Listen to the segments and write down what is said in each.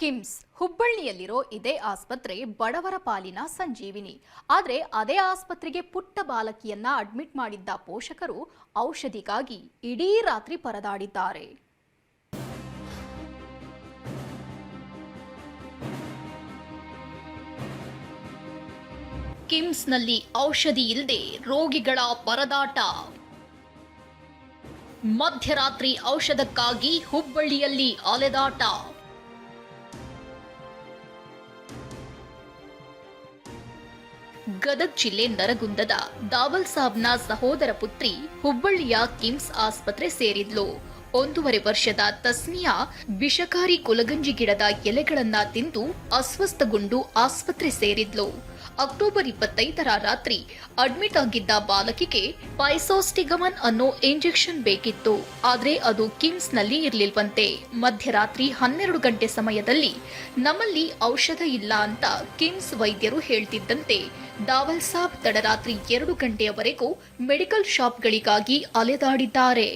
ಕಿಮ್ಸ್ ಹುಬ್ಬಳ್ಳಿಯಲ್ಲಿರೋ ಇದೇ ಆಸ್ಪತ್ರೆ ಬಡವರ ಪಾಲಿನ ಸಂಜೀವಿನಿ. ಆದರೆ ಅದೇ ಆಸ್ಪತ್ರೆಗೆ ಪುಟ್ಟ ಬಾಲಕಿಯನ್ನ ಅಡ್ಮಿಟ್ ಮಾಡಿದ್ದ ಪೋಷಕರು ಔಷಧಿಗಾಗಿ ಇಡೀ ರಾತ್ರಿ ಪರದಾಡಿದ್ದಾರೆ. ಕಿಮ್ಸ್ನಲ್ಲಿ ಔಷಧಿ ಇಲ್ಲದೆ ರೋಗಿಗಳ ಪರದಾಟ. ಮಧ್ಯರಾತ್ರಿ ಔಷಧಕ್ಕಾಗಿ ಹುಬ್ಬಳ್ಳಿಯಲ್ಲಿ ಅಲೆದಾಟ. ಗದಗ್ ಜಿಲ್ಲೆ ನರಗುಂದದ ದಾವಲ್ ಸಾಬ್ನ ಸಹೋದರ ಪುತ್ರಿ ಹುಬ್ಬಳ್ಳಿಯ ಕಿಮ್ಸ್ ಆಸ್ಪತ್ರೆ ಸೇರಿದ್ಲು. ಒಂದೂವರೆ ವರ್ಷದ ತಸ್ನಿಯಾ ವಿಷಕಾರಿ ಕುಲಗಂಜಿ ಗಿಡದ ಎಲೆಗಳನ್ನ ತಿಂದು ಅಸ್ವಸ್ಥಗೊಂಡು ಆಸ್ಪತ್ರೆ ಸೇರಿದ್ಲು. ಅಕ್ಟೋಬರ್ ಇಪ್ಪತ್ತೈದರ ರಾತ್ರಿ ಅಡ್ಮಿಟ್ ಆಗಿದ್ದ ಬಾಲಕಿಗೆ ಪೈಸೋಸ್ಟಿಗಮನ್ ಅನ್ನೋ ಇಂಜೆಕ್ಷನ್ ಬೇಕಿತ್ತು. ಆದರೆ ಅದು ಕಿಮ್ಸ್ನಲ್ಲಿ ಇರಲಿಲ್ವಂತೆ. ಮಧ್ಯರಾತ್ರಿ ಹನ್ನೆರಡು ಗಂಟೆ ಸಮಯದಲ್ಲಿ ನಮ್ಮಲ್ಲಿ ಔಷಧ ಇಲ್ಲ ಅಂತ ಕಿಮ್ಸ್ ವೈದ್ಯರು ಹೇಳ್ತಿದ್ದಂತೆ ದಾವಲ್ ಸಾಬ್ ತಡರಾತ್ರಿ ಎರಡು ಗಂಟೆಯವರೆಗೂ ಮೆಡಿಕಲ್ ಶಾಪ್ಗಳಿಗಾಗಿ ಅಲೆದಾಡಿದ್ದಾರೆ.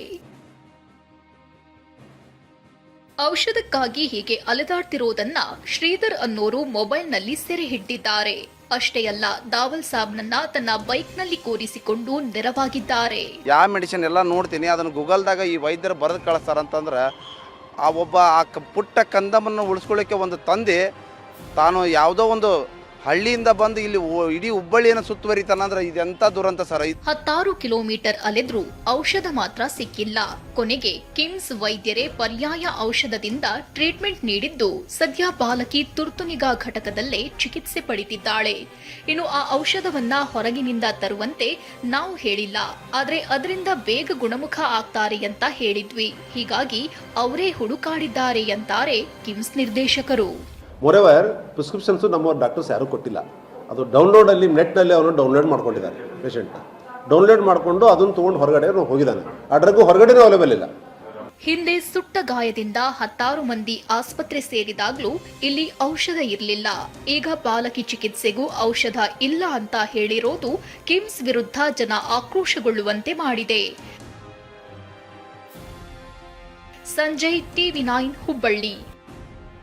ಔಷಧಕ್ಕಾಗಿ ಹೀಗೆ ಅಲೆದಾಡ್ತಿರೋದನ್ನ ಶ್ರೀಧರ್ ಅನ್ನೋರು ಮೊಬೈಲ್ನಲ್ಲಿ ಸೆರೆ ಹಿಡಿದಿದ್ದಾರೆ ಅಷ್ಟೇ ಅಲ್ಲ, ದಾವಲ್ ಸಾಬ್ನನ್ನ ತನ್ನ ಬೈಕ್ನಲ್ಲಿ ಕೂರಿಸಿಕೊಂಡು ನೆರವಾಗಿದ್ದಾರೆ. ಯಾವ ಮೆಡಿಸಿನ್ ಎಲ್ಲ ನೋಡ್ತೀನಿ, ಅದನ್ನು ಗೂಗಲ್ದಾಗ ಈ ವೈದ್ಯರು ಬರೆದು ಕಳಿಸ್ತಾರಂತಂದ್ರೆ ಆ ಒಬ್ಬ ಆ ಪುಟ್ಟ ಕಂದಮನ್ನು ಉಳಿಸ್ಕೊಳ್ಳಿಕ್ಕೆ ಒಂದು ತಂದೆ, ತಾನು ಯಾವುದೋ ಒಂದು ಹಳ್ಳಿಯಿಂದ ಬಂದು ಇಲ್ಲಿ ಇಡೀ ಹುಬ್ಬಳ್ಳಿಯನ್ನು ಸುತ್ತುವರಿತಾನಂದ್ರೆ ಇದೆಂತ ದುರಂತ ಸರ್ ಹತ್ತಾರು ಕಿಲೋಮೀಟರ್ ಅಲೆದ್ರೂ ಔಷಧ ಮಾತ್ರ ಸಿಕ್ಕಿಲ್ಲ. ಕೊನೆಗೆ ಕಿಮ್ಸ್ ವೈದ್ಯರೇ ಪರ್ಯಾಯ ಔಷಧದಿಂದ ಟ್ರೀಟ್ಮೆಂಟ್ ನೀಡಿದ್ದು ಸದ್ಯ ಬಾಲಕಿ ತುರ್ತು ನಿಗಾ ಘಟಕದಲ್ಲೇ ಚಿಕಿತ್ಸೆ ಪಡೆಯುತ್ತಿದ್ದಾಳೆ ಇನ್ನು ಆ ಔಷಧವನ್ನ ಹೊರಗಿನಿಂದ ತರುವಂತೆ ನಾವು ಹೇಳಿಲ್ಲ. ಆದರೆ ಅದರಿಂದ ಬೇಗ ಗುಣಮುಖ ಆಗ್ತಾರೆ ಅಂತ ಹೇಳಿದ್ವಿ. ಹೀಗಾಗಿ ಅವರೇ ಹುಡುಕಾಡಿದ್ದಾರೆ ಅಂತಾರೆ ಕಿಮ್ಸ್ ನಿರ್ದೇಶಕರು. ಮೊರೆವರ್ ಪ್ರಿಸ್ಕ್ರಿಪ್ಷನ್ಸು ನಮ್ಮ ಡಾಕ್ಟರ್ಸ್ ಯಾರೂ ಕೊಟ್ಟಿಲ್ಲ. ಅದು ಡೌನ್ಲೋಡಲ್ಲಿ ನೆಟ್ನಲ್ಲಿ ಅವನು ಡೌನ್ಲೋಡ್ ಮಾಡ್ಕೊಂಡಿದ್ದಾನೆ ಪೇಷಂಟ್ ಡೌನ್ಲೋಡ್ ಮಾಡಿಕೊಂಡು ಅದನ್ನು ತೊಗೊಂಡು ಹೊರಗಡೆ ಹೋಗಿದ್ದಾನೆ. ಆ ಡ್ರಗ್ಗು ಹೊರಗಡೆನೂ ಅವೈಲೇಬಲ್ ಇಲ್ಲ. ಹಿಂದೆ ಸುಟ್ಟ ಗಾಯದಿಂದ ಹತ್ತಾರು ಮಂದಿ ಆಸ್ಪತ್ರೆ ಸೇರಿದಾಗಲೂ ಇಲ್ಲಿ ಔಷಧ ಇರಲಿಲ್ಲ. ಈಗ ಬಾಲಕಿ ಚಿಕಿತ್ಸೆಗೂ ಔಷಧ ಇಲ್ಲ ಅಂತ ಹೇಳಿರೋದು ಕಿಮ್ಸ್ ವಿರುದ್ಧ ಜನ ಆಕ್ರೋಶಗೊಳ್ಳುವಂತೆ ಮಾಡಿದೆ. Sanjay, TV nine, Hubballi.